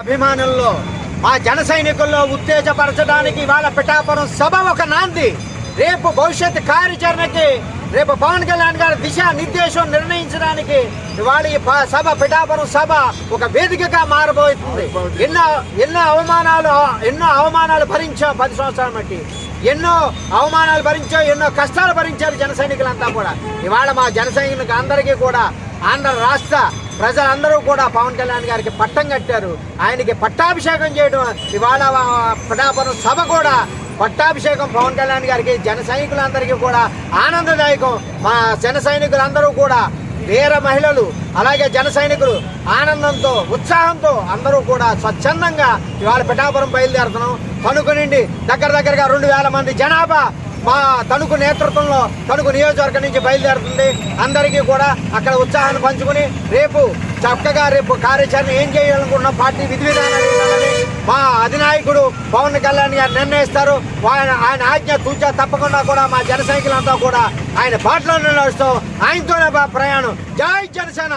అభిమానుల్లో మా జన సైనికుల్లో ఉత్తేజపరచడానికి ఇవాళ పిఠాపురం సభ ఒక నాంది. రేపు భవిష్యత్ కార్యాచరణకి రేపు పవన్ కళ్యాణ్ గారి దిశా నిర్దేశం నిర్ణయించడానికి ఇవాళ ఈ సభ పిఠాపురం సభ ఒక వేదికగా మారబోతుంది. ఎన్నో ఎన్నో అవమానాలు ఎన్నో అవమానాలు భరించాం పది సంవత్సరాల బట్టి ఎన్నో అవమానాలు భరించాం ఎన్నో కష్టాలు భరించారు జన సైనికులంతా కూడా. ఇవాళ మా జన సైనికులకు అందరికీ కూడా ఆంధ్ర రాష్ట్ర ప్రజలందరూ కూడా పవన్ కళ్యాణ్ గారికి పట్టం కట్టారు. ఆయనకి పట్టాభిషేకం చేయడం ఇవాళ ఆ పిఠాపురం సభ కూడా పట్టాభిషేకం పవన్ కళ్యాణ్ గారికి జన సైనికులందరికీ కూడా ఆనందదాయకం. మా జన సైనికులందరూ కూడా వీర మహిళలు అలాగే జన సైనికులు ఆనందంతో ఉత్సాహంతో అందరూ కూడా స్వచ్ఛందంగా ఇవాళ పిఠాపురం బయలుదేరుతున్నాం. తణుకు నుండి దగ్గర దగ్గరగా రెండు వేల మంది జనాభా మా తణుకు నేతృత్వంలో తణుకు నియోజకవర్గం నుంచి బయలుదేరుతుంది. అందరికీ కూడా అక్కడ ఉత్సాహాన్ని పంచుకుని రేపు చక్కగా రేపు కార్యాచరణ ఏం చేయాలనుకున్న పార్టీ విధి విధానాలు మా అధినాయకుడు పవన్ కళ్యాణ్ గారు నిర్ణయిస్తారు. ఆయన ఆయన ఆజ్ఞ తూచా తప్పకుండా కూడా మా జనసైనికులంతా కూడా ఆయన బాటలో నడుస్తూ ఆయనతోనే ప్రయాణం. జై జనసేన!